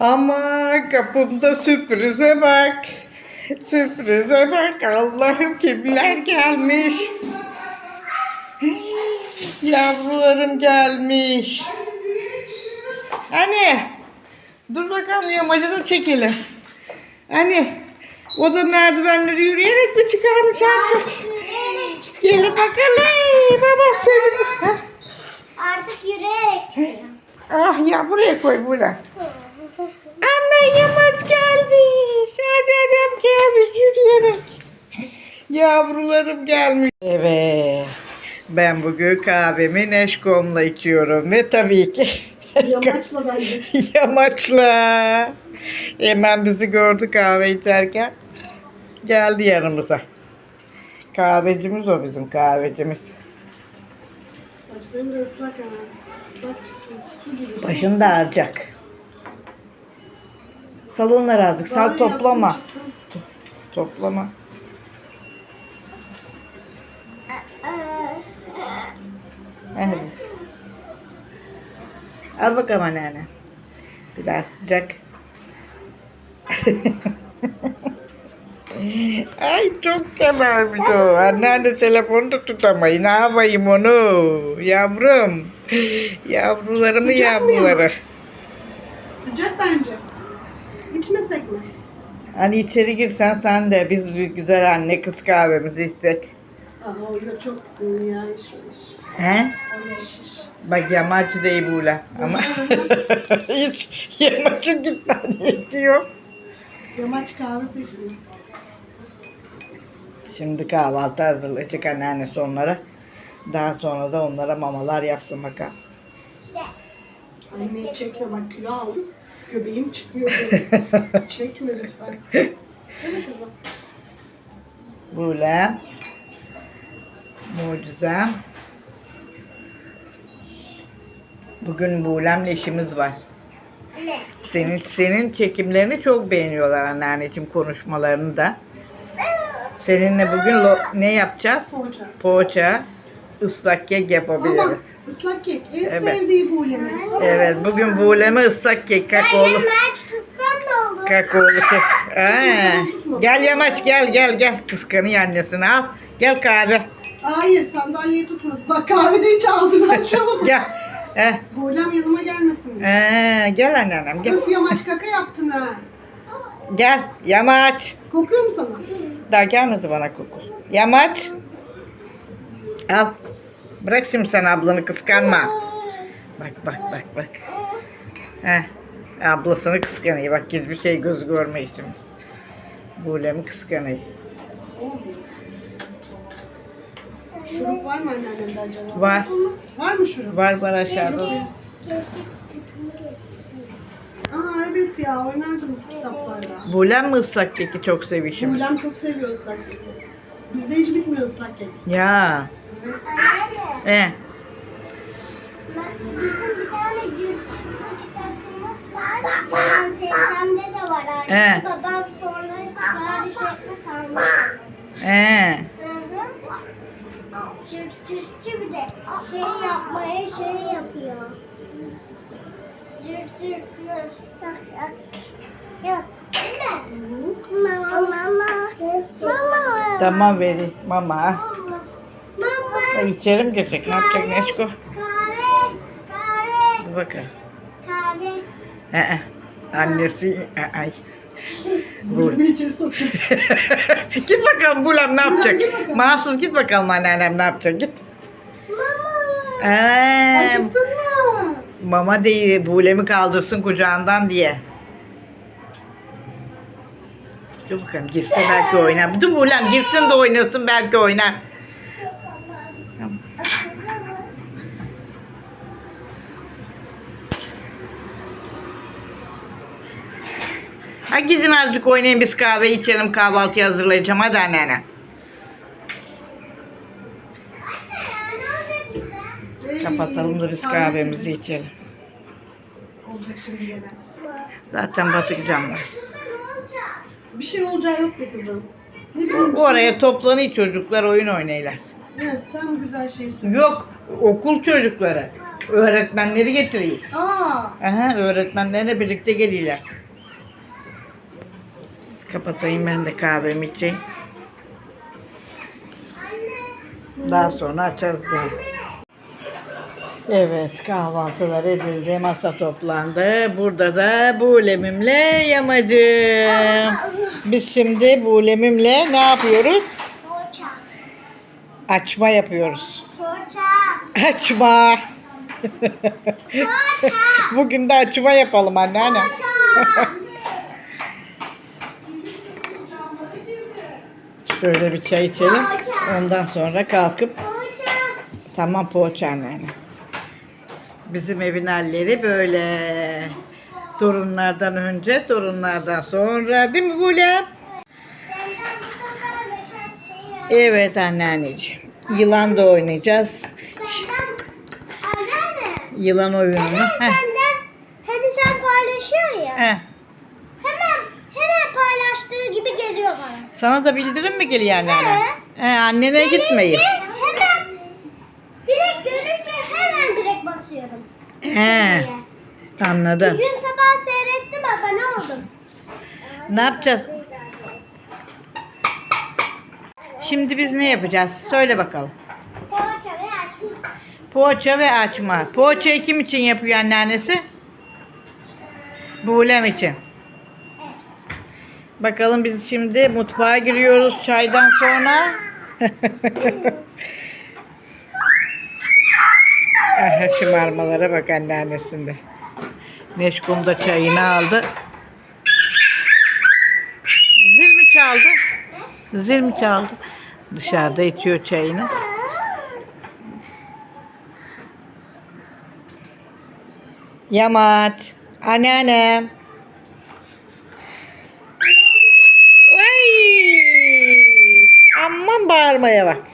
Ama kapımda sürprize bak. Sürprize bak. Allah'ım kimler gelmiş. Yavrularım gelmiş. Anne. Dur bakalım yamacı da çekelim. Anne. O da merdivenleri yürüyerek mi çıkarmış artık? Gelin bakalım. Baba seni. Artık yürüyerek çıkıyor. Ah ya buraya koy buraya. Anne yamaç gelmiş. Annem gelmiş yürüyerek. Yavrularım gelmiş. Evet. Ben bugün kahvemi Neşkom'la içiyorum ve tabii ki Yamaçla bence. yamaçla. Hemen bizi gördü kahve içerken. Geldi yanımıza. Kahvecimiz o bizim kahvecimiz. Saçlarım da ıslak ama. Islak çıktı. Su gibi. Başını da ağrıyacak. Salonları azıcık. Sal toplama. Toplama. Hadi. Al bakalım anneanne. Biraz sıcak. Ay çok severmiş o. Anneanne telefonu da tutamayın. Ne yapayım onu? Yavrum. Yavrularımı Sıcak yavruları. Sıcak bence. İçmesek mi? Hani içeri girsen sen de biz güzel anne kız kahvemizi içsek. Aa o ya çok ya iş o iş. He? O ya şiş. Bak yamaç değil bu la. Ama hiç yamaçın gitmen yetiyor. Yamaç kahve peşinde. Şimdi kahvaltı hazırlayacak anneannesi onlara. Daha sonra da onlara mamalar yapsın bakalım. Anneyi çekme bak kilo aldım. Göbeğim çıkıyor böyle. çekme lütfen. Değil mi kızım? Böyle. Mucizem. Bugün Buğlem'le işimiz var. Ne? Senin senin çekimlerini çok beğeniyorlar anneanneciğim konuşmalarını da. Seninle bugün lo- ne yapacağız? Poğaça. Poğaça, ıslak kek Ama yapabiliriz. ıslak kek. En Evet. sevdiği bu yemek. Evet, bugün Buğlem'e ıslak kek, kakaolu, Yamaç tutsam olur? kakaolu kek. Aa, gel Yamaç, gel gel gel. Kıskanıyor annesini al. Gel kahve. Hayır sandalyeyi tutmaz. Bak kahvede hiç ağzını açamaz. Gel. Eh, Boylem yanıma gelmesin. ee, gel anneannem gel. Öf yamaç kaka yaptın ha. Gel Yamaç. Kokuyor mu sana? Daha gelmedi bana koku. Yamaç. Al. Bırak şimdi sen ablanı kıskanma. Bak bak bak bak. Heh. Ablasını kıskanıyor. Bak hiçbir şey göz görme şimdi. Buğlemi kıskanıyor. Şurup var mı anneannende acaba? Var. Var mı şurup? Var var aşağıda. Aa evet ya oynardınız kitaplarda. Buğlem mi ıslak keki çok sevişim? Buylem çok seviyor ıslak keki. Bizde hiç bitmiyor ıslak kek. Ya. Evet. E. ben- bizim bir tane cırcırlı kitabımız var. Cihan teyzemde de var artık. He. Babam sonra sipariş etme sandı. E. Hı hı. Cırcırcı bir de şey yapmaya şey yapıyor. Cırcırlı. Yok. Değil mi? Mama mama. Mama. Tamam veri. Mama. Ben içerim girecek. Ne yapacak Neşko? Kahve. Kahve. Dur bakalım. Kahve. E. Annesi. Ay. Buylemi içeri sokacak. git bakalım Buğlem ne yapacak? Mahsus git bakalım anneannem ne yapacak git. Mama. Ee, Acıktın mı? mama değil Buğlem'i kaldırsın kucağından diye. Dur bakalım girse belki oynar. Dur Buğlem girsin de oynasın belki oynar. Hadi gidin azıcık oynayın biz kahve içelim kahvaltıyı hazırlayacağım hadi anneanne. Kapatalım da biz kahve kahvemizi içelim. Olacak şimdi gene. Zaten Batı camlar. Bir şey olacağı yok be kızım. Ne bileyim. Oraya toplanıyor çocuklar oyun oynayırlar. Evet tam güzel şey söylüyorsun. Yok okul çocukları. Öğretmenleri getireyim. Aa. Aha, öğretmenlerle birlikte geliyorlar. Kapatayım ben de kahvemi içeyim. Daha sonra açarız gene. Evet kahvaltılar edildi, masa toplandı. Burada da buğlemimle yamacım. Biz şimdi buğlemimle ne yapıyoruz? Poğaça. Açma yapıyoruz. Poğaça. Açma. Bugün de açma yapalım anneanne. Şöyle bir çay içelim. Ondan sonra kalkıp tamam poğaça anneanne. Bizim evin halleri böyle. Torunlardan önce, torunlardan sonra. Değil mi Bulem? Evet anneanneciğim. Yılan da oynayacağız. Yılan oyununu. Heh. hani sen paylaşıyorsun ya. Heh. Hemen hemen paylaştığı gibi geliyor bana. Sana da bildirim mi geliyor anneanne? He, annene gitmeyin. Hemen direkt görünce hemen direkt basıyorum. He, anladım. Bugün sabah seyrettim abone oldum. Ne yapacağız? Şimdi biz ne yapacağız? Söyle bakalım. Poğaça ve aşkım. Poğaça ve açma. Poğaçayı kim için yapıyor anneannesi? Buğlem için. Bakalım biz şimdi mutfağa giriyoruz çaydan sonra. Aha şımarmalara bak anneannesinde. Neşkum da çayını aldı. Zil mi çaldı? Zil mi çaldı? Dışarıda içiyor çayını. Yamaç. Anneannem. Ay! Aman bağırmaya bak.